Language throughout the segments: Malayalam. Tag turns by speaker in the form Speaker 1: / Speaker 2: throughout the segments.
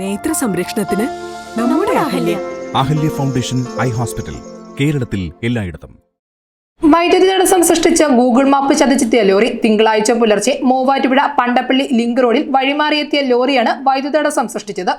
Speaker 1: നേത്ര സംരക്ഷണത്തിന് നമ്മുടെ Ahalya.
Speaker 2: Ahalya foundation eye hospital കേരളത്തിൽ എല്ലായിടത്തും.
Speaker 3: വൈദ്യുതി തടസ്സം സൃഷ്ടിച്ച ഗൂഗിൾ മാപ്പ് ചതിച്ചെത്തിയ ലോറി തിങ്കളാഴ്ച പുലർച്ചെ മൂവാറ്റുപുഴ പണ്ടപ്പള്ളി ലിങ്ക് റോഡിൽ വഴിമാറിയെത്തിയ ലോറിയാണ് വൈദ്യുതി തടസ്സം സൃഷ്ടിച്ചത്.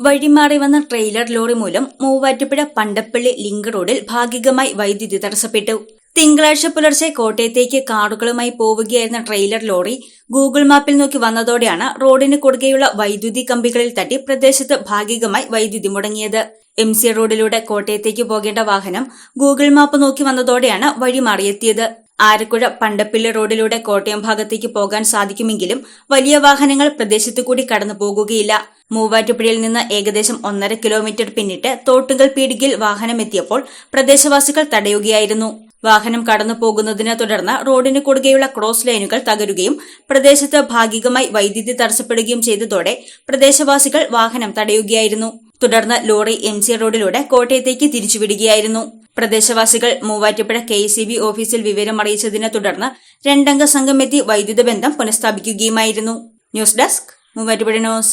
Speaker 4: വഴിമാറി വന്ന ട്രെയിലർ ലോറി മൂലം മൂവാറ്റുപുഴ പണ്ടപ്പള്ളി ലിങ്ക് റോഡിൽ ഭാഗികമായി വൈദ്യുതി തടസ്സപ്പെട്ടു. തിങ്കളാഴ്ച പുലർച്ചെ കോട്ടയത്തേക്ക് കാറുകളുമായി പോവുകയായിരുന്ന ട്രെയിലർ ലോറി ഗൂഗിൾ മാപ്പിൽ നോക്കി വന്നതോടെയാണ് റോഡിന് കുറുകെയുള്ള വൈദ്യുതി കമ്പികളിൽ തട്ടി പ്രദേശത്ത് ഭാഗികമായി വൈദ്യുതി മുടങ്ങിയത്. എം സി റോഡിലൂടെ കോട്ടയത്തേക്ക് പോകേണ്ട വാഹനം ഗൂഗിൾ മാപ്പ് നോക്കി വന്നതോടെയാണ് വഴി മാറിയെത്തിയത്. ആരക്കുഴ പണ്ടപ്പിള്ളി റോഡിലൂടെ കോട്ടയം ഭാഗത്തേക്ക് പോകാൻ സാധിക്കുമെങ്കിലും വലിയ വാഹനങ്ങൾ പ്രദേശത്തു കൂടി കടന്നു പോകുകയില്ല. മൂവാറ്റുപുഴയിൽ നിന്ന് ഏകദേശം ഒന്നര കിലോമീറ്റർ പിന്നിട്ട് തോട്ടുകൾ പീടികയിൽ വാഹനമെത്തിയപ്പോൾ പ്രദേശവാസികൾ തടയുകയായിരുന്നു. വാഹനം കടന്നു പോകുന്നതിനെ തുടർന്ന് റോഡിന് കുറുകെയുള്ള ക്രോസ് ലൈനുകൾ തകരുകയും പ്രദേശത്ത് ഭാഗികമായി വൈദ്യുതി തടസ്സപ്പെടുകയും ചെയ്തതോടെ പ്രദേശവാസികൾ വാഹനം തടയുകയായിരുന്നു. തുടർന്ന് ലോറി എം സി റോഡിലൂടെ കോട്ടയത്തേക്ക് തിരിച്ചുവിടുകയായിരുന്നു. പ്രദേശവാസികൾ മൂവാറ്റുപുഴ കെ സി ബി ഓഫീസിൽ വിവരം അറിയിച്ചതിനെ തുടർന്ന് രണ്ടംഗ സംഘം എത്തി വൈദ്യുത ബന്ധം പുനഃസ്ഥാപിക്കുകയുമായിരുന്നു. News desk Muvattupuzha news.